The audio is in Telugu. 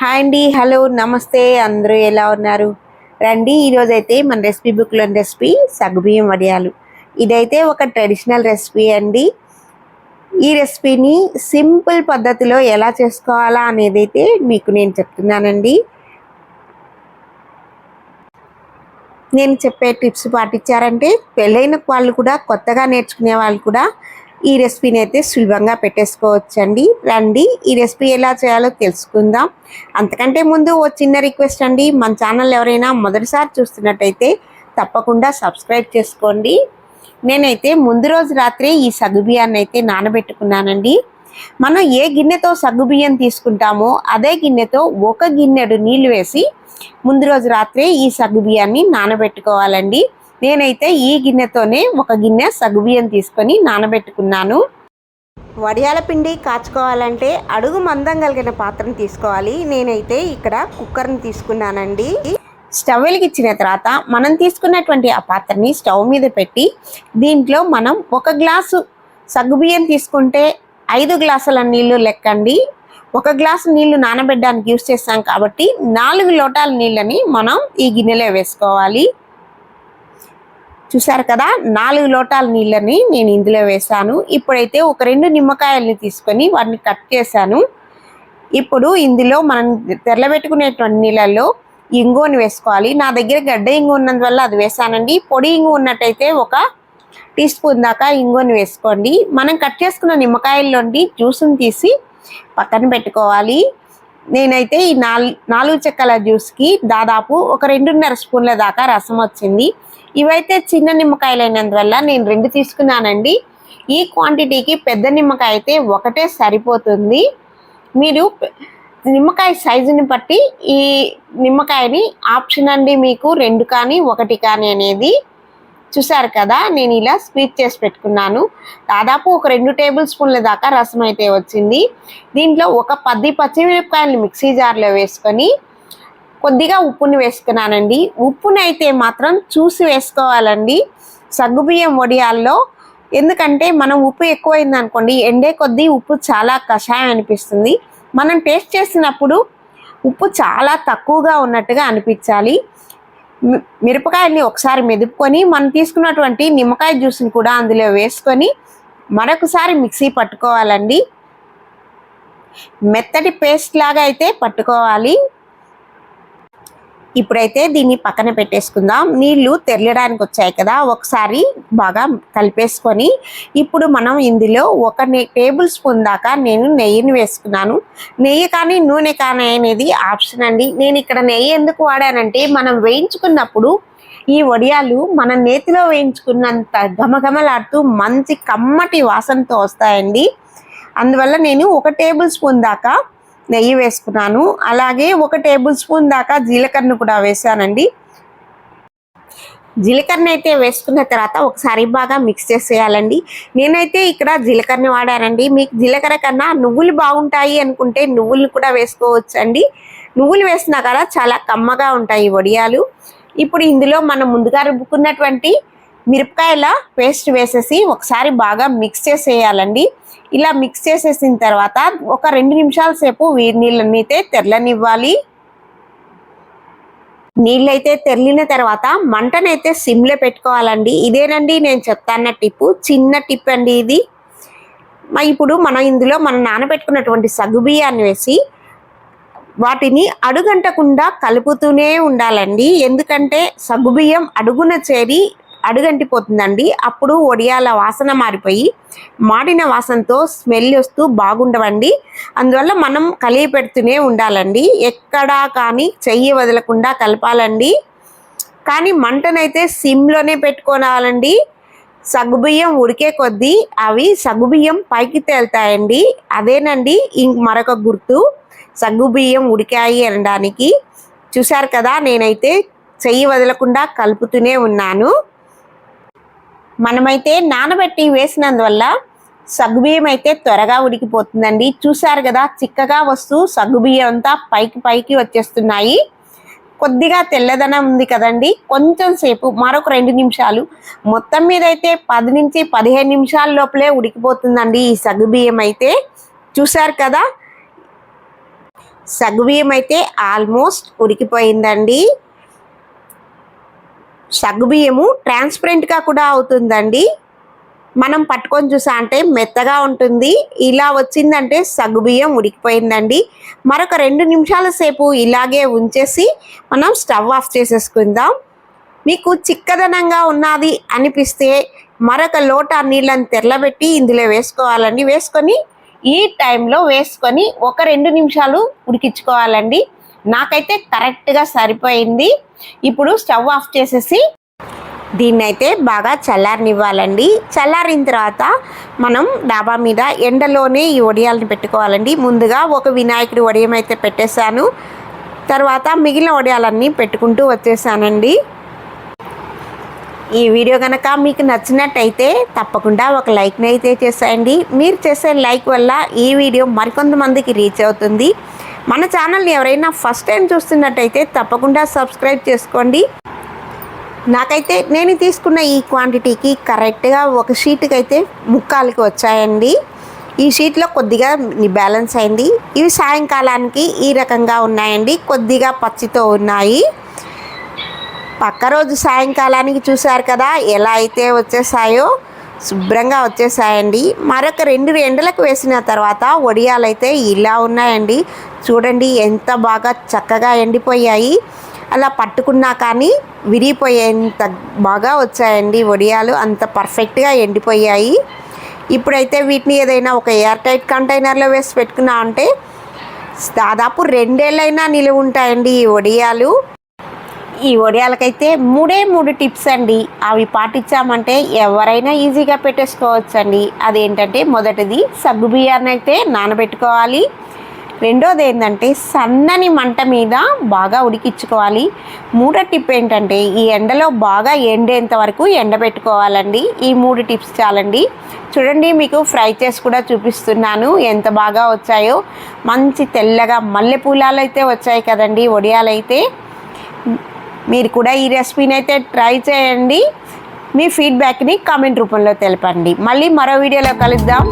హాయ్ అండి హలో నమస్తే అందరూ ఎలా ఉన్నారు? రండి ఈరోజు అయితే మన రెసిపీ బుక్లో రెసిపీ సగ్గుబియ్యం వడియాలు. ఇదైతే ఒక ట్రెడిషనల్ రెసిపీ అండి. ఈ రెసిపీని సింపుల్ పద్ధతిలో ఎలా చేసుకోవాలా అనేది అయితే మీకు నేను చెప్తున్నానండి. నేను చెప్పే టిప్స్ పాటించారంటే పెళ్ళైన వాళ్ళు కూడా కొత్తగా నేర్చుకునే వాళ్ళు కూడా ఈ రెసిపీని అయితే సులభంగా పెట్టేసుకోవచ్చండి. రండి ఈ రెసిపీ ఎలా చేయాలో తెలుసుకుందాం. అంతకంటే ముందు ఓ చిన్న రిక్వెస్ట్ అండి. మన ఛానల్ ఎవరైనా మొదటిసారి చూస్తున్నట్టయితే తప్పకుండా సబ్స్క్రైబ్ చేసుకోండి. నేనైతే ముందు రోజు రాత్రి ఈ సగ్గుబియ్యాన్ని అయితే నానబెట్టుకున్నానండి. మనం ఏ గిన్నెతో సగ్గుబియ్యం తీసుకుంటామో అదే గిన్నెతో ఒక గిన్నెడు నీళ్ళు వేసి ముందు రోజు రాత్రే ఈ సగ్గుబియ్యాన్ని నానబెట్టుకోవాలండి. నేనైతే ఈ గిన్నెతోనే ఒక గిన్నె సగ్గుబియ్యం తీసుకొని నానబెట్టుకున్నాను. వడియాల పిండి కాచుకోవాలంటే అడుగు మందం కలిగిన పాత్రను తీసుకోవాలి. నేనైతే ఇక్కడ కుక్కర్ని తీసుకున్నానండి. స్టవ్ వెలిగించిన తర్వాత మనం తీసుకున్నటువంటి ఆ పాత్రని స్టవ్ మీద పెట్టి దీంట్లో మనం ఒక గ్లాసు సగ్గుబియ్యం తీసుకుంటే ఐదు గ్లాసుల నీళ్ళు లెక్కండి. ఒక గ్లాసు నీళ్ళు నానబెట్టడానికి యూస్ చేస్తాం కాబట్టి నాలుగు లోటాల నీళ్ళని మనం ఈ గిన్నెలో వేసుకోవాలి. చూసారు కదా? నాలుగు లోటాల నీళ్ళని నేను ఇందులో వేసాను ఇప్పుడైతే ఒక రెండు నిమ్మకాయల్ని తీసుకొని వాటిని కట్ చేశాను. ఇప్పుడు ఇందులో మనం తెరలబెట్టుకునేటువంటి నీళ్ళల్లో ఇంగువని వేసుకోవాలి. నా దగ్గర గడ్డ ఇంగు ఉన్నందువల్ల అది వేసానండి పొడి ఇంగు ఉన్నట్టయితే ఒక టీ స్పూన్ దాకా ఇంగువని వేసుకోండి. మనం కట్ చేసుకున్న నిమ్మకాయల్లోండి జ్యూస్ని తీసి పక్కన పెట్టుకోవాలి. నేనైతే ఈ నాలుగు నాలుగు చెక్కల జ్యూస్కి దాదాపు ఒక రెండున్నర స్పూన్ల దాకా రసం వచ్చింది. ఇవైతే చిన్న నిమ్మకాయలైనందువల్ల నేను రెండు తీసుకున్నానండి. ఈ క్వాంటిటీకి పెద్ద నిమ్మకాయ అయితే ఒకటే సరిపోతుంది. మీరు నిమ్మకాయ సైజుని బట్టి ఈ నిమ్మకాయని ఆప్షన్ అండి మీకు రెండు కానీ ఒకటి కానీ అనేది. చూసారు కదా నేను ఇలా స్వీట్ చేసి పెట్టుకున్నాను. దాదాపు ఒక రెండు టేబుల్ స్పూన్ల దాకా రసం అయితే వచ్చింది. దీంట్లో ఒక పది పచ్చిమిరపకాయలు మిక్సీ జార్లో వేసుకొని కొద్దిగా ఉప్పుని వేసుకున్నానండి. ఉప్పుని అయితే మాత్రం చూసి వేసుకోవాలండి. సగ్గుబియ్యం వడియాల్లో ఎందుకంటే మనం ఉప్పు ఎక్కువైంది అనుకోండి ఎండే కొద్దీ ఉప్పు చాలా కషాయం అనిపిస్తుంది. మనం టేస్ట్ చేసినప్పుడు ఉప్పు చాలా తక్కువగా ఉన్నట్టుగా అనిపించాలి. మిరపకాయల్ని ఒకసారి మెదుపుకొని మనం తీసుకున్నటువంటి నిమ్మకాయ జ్యూస్ని కూడా అందులో వేసుకొని మరొకసారి మిక్సీ పట్టుకోవాలండి. మెత్తటి పేస్ట్ లాగా అయితే పట్టుకోవాలి. ఇప్పుడైతే దీన్ని పక్కన పెట్టేసుకుందాం. నీళ్ళు తెరలడానికి వచ్చాయి కదా ఒకసారి బాగా కలిపేసుకొని ఇప్పుడు మనం ఇందులో ఒక టేబుల్ స్పూన్ దాకా నేను నెయ్యిని వేసుకున్నాను. నెయ్యి కానీ నూనె కానీ అనేది ఆప్షన్ అండి. నేను ఇక్కడ నెయ్యి ఎందుకు వాడానంటే మనం వేయించుకున్నప్పుడు ఈ వడియాలు మన నేతిలో వేయించుకున్నంత ఘమఘమలాడుతూ మంచి కమ్మటి వాసనతో వస్తాయండి. అందువల్ల నేను ఒక టేబుల్ స్పూన్ దాకా నెయ్యి వేసుకున్నాను. అలాగే ఒక టేబుల్ స్పూన్ దాకా జీలకర్ర కూడా వేసానండి. జీలకర్ర అయితే వేసుకున్న తర్వాత ఒకసారి బాగా మిక్స్ చేసేయాలండి. నేనైతే ఇక్కడ జీలకర్రని వాడానండి. మీకు జీలకర్ర కన్నా నువ్వులు బాగుంటాయి అనుకుంటే నువ్వులు కూడా వేసుకోవచ్చండి. నువ్వులు వేసినా కదా చాలా కమ్మగా ఉంటాయి వడియాలు. ఇప్పుడు ఇందులో మనం ముందుగా రుబ్బుకున్నటువంటి మిరపకాయల పేస్ట్ వేసేసి ఒకసారి బాగా మిక్స్ చేసేయాలండి. ఇలా మిక్స్ చేసేసిన తర్వాత ఒక రెండు నిమిషాల సేపు వేడి నీళ్ళని అయితే తెరలనివ్వాలి. నీళ్ళైతే తెరిలిన తర్వాత మంటనైతే సిమ్లో పెట్టుకోవాలండి. ఇదేనండి నేను చెప్తాన్న టిప్పు. చిన్న టిప్ అండి ఇది. ఇప్పుడు మనం ఇందులో మనం నానబెట్టుకున్నటువంటి సగుబియ్యాన్ని వేసి వాటిని అడుగంటకుండా కలుపుతూనే ఉండాలండి. ఎందుకంటే సగ్గుబియ్యం అడుగున చేరి అడుగంటిపోతుందండి. అప్పుడు ఒడియాల వాసన మారిపోయి మాడిన వాసనతో స్మెల్ వస్తూ బాగుండవండి. అందువల్ల మనం కలిగి పెడుతూనే ఉండాలండి. ఎక్కడా కానీ చెయ్యి వదలకుండా కలపాలండి. కానీ మంటనైతే సిమ్లోనే పెట్టుకోవాలండి సగ్గుబియ్యం ఉడికే కొద్దీ అవి సగ్గుబియ్యం పైకి తేలుతాయండి. అదేనండి ఇంక మరొక గుర్తు. సగ్గుబియ్యం ఉడికాయి అనడానికి. చూశారు కదా నేనైతే చెయ్యి వదలకుండా కలుపుతూనే ఉన్నాను. మనమైతే నానబెట్టి వేసినందువల్ల సగ్గుబియ్యం అయితే త్వరగా ఉడికిపోతుందండి. చూసారు కదా చిక్కగా వస్తూ సగ్గుబియ్యం అంతా పైకి పైకి వచ్చేస్తున్నాయి. కొద్దిగా తెల్లదనం ఉంది కదండి. కొంచెం సేపు మరొక రెండు నిమిషాలు. మొత్తం మీద అయితే పది నుంచి పదిహేను నిమిషాల లోపలే ఉడికిపోతుందండి ఈ సగ్గుబియ్యం అయితే. చూసారు కదా సగ్గుబియ్యం అయితే ఆల్మోస్ట్ ఉడికిపోయిందండి. సగ్గుబియ్యము ట్రాన్స్పరెంట్గా కూడా అవుతుందండి. మనం పట్టుకొని చూసా అంటే మెత్తగా ఉంటుంది. ఇలా వచ్చిందంటే సగ్గుబియ్యం ఉడికిపోయిందండి. మరొక రెండు నిమిషాల సేపు ఇలాగే ఉంచేసి మనం స్టవ్ ఆఫ్ చేసేసుకుందాం. మీకు చిక్కదనంగా ఉన్నది అనిపిస్తే మరొక లోట నీళ్ళని తెరలబెట్టి ఇందులో వేసుకోవాలండి. వేసుకొని ఈ టైంలో వేసుకొని ఒక రెండు నిమిషాలు ఉడికించుకోవాలండి. నాకైతే కరెక్ట్గా సరిపోయింది. ఇప్పుడు స్టవ్ ఆఫ్ చేసేసి దీన్ని అయితే బాగా చల్లారనివ్వాలండి. చల్లారిన తర్వాత మనం డాబా మీద ఎండలోనే ఈ వడియాలని పెట్టుకోవాలండి. ముందుగా ఒక వినాయకుడి వడియం అయితే పెట్టేశాను. తర్వాత మిగిలిన వడియాలన్నీ పెట్టుకుంటూ వచ్చేసానండి. ఈ వీడియో కనుక మీకు నచ్చినట్టయితే తప్పకుండా ఒక లైక్ని అయితే చేసేయండి. మీరు చేసే లైక్ వల్ల ఈ వీడియో మరికొంతమందికి రీచ్ అవుతుంది. మన ఛానల్ని ఎవరైనా ఫస్ట్ టైం చూస్తున్నట్టయితే తప్పకుండా సబ్స్క్రైబ్ చేసుకోండి. నాకైతే నేను తీసుకున్న ఈ క్వాంటిటీకి కరెక్ట్గా ఒక షీట్కి అయితే ముక్కాలకి వచ్చాయండి. ఈ షీట్లో కొద్దిగా బ్యాలెన్స్ అయింది. ఇవి సాయంకాలానికి ఈ రకంగా ఉన్నాయండి. కొద్దిగా పచ్చితో ఉన్నాయి. పక్క రోజు సాయంకాలానికి చూశారు కదా ఎలా అయితే వచ్చేసాయో శుభ్రంగా వచ్చేసాయండి. మరొక రెండు ఎండలకు వేసిన తర్వాత వడియాలైతే ఇలా ఉన్నాయండి. చూడండి ఎంత బాగా చక్కగా ఎండిపోయాయి. అలా పట్టుకున్నా కానీ విరిగిపోయేంత బాగా వచ్చాయండి వడియాలు అంత పర్ఫెక్ట్గా ఎండిపోయాయి. ఇప్పుడైతే వీటిని ఏదైనా ఒక ఎయిర్ టైట్ కంటైనర్లో వేసి పెట్టుకున్నా అంటే దాదాపు రెండేళ్ళైనా నిలువ ఉంటాయండి ఈ వడియాలు ఈ వడియాలకైతే మూడే మూడు టిప్స్ అండి. అవి పాటించామంటే ఎవరైనా ఈజీగా పెట్టేసుకోవచ్చండి. అదేంటంటే మొదటిది సగ్గు బియ్యాన్ని అయితే నానబెట్టుకోవాలి. రెండోది ఏంటంటే సన్నని మంట మీద బాగా ఉడికించుకోవాలి. మూడో టిప్ ఏంటంటే ఈ ఎండలో బాగా ఎండేంత వరకు ఎండబెట్టుకోవాలండి. ఈ మూడు టిప్స్ చాలండి. చూడండి మీకు ఫ్రై చేసి కూడా చూపిస్తున్నాను ఎంత బాగా వచ్చాయో. మంచి తెల్లగా మల్లెపూలాలు అయితే వచ్చాయి కదండి వడియాలైతే మీరు కూడా ఈ రెసిపీని అయితే ట్రై చేయండి. మీ ఫీడ్బ్యాక్ని కామెంట్ రూపంలో తెలపండి. మళ్ళీ మరో వీడియోలో కలుద్దాం.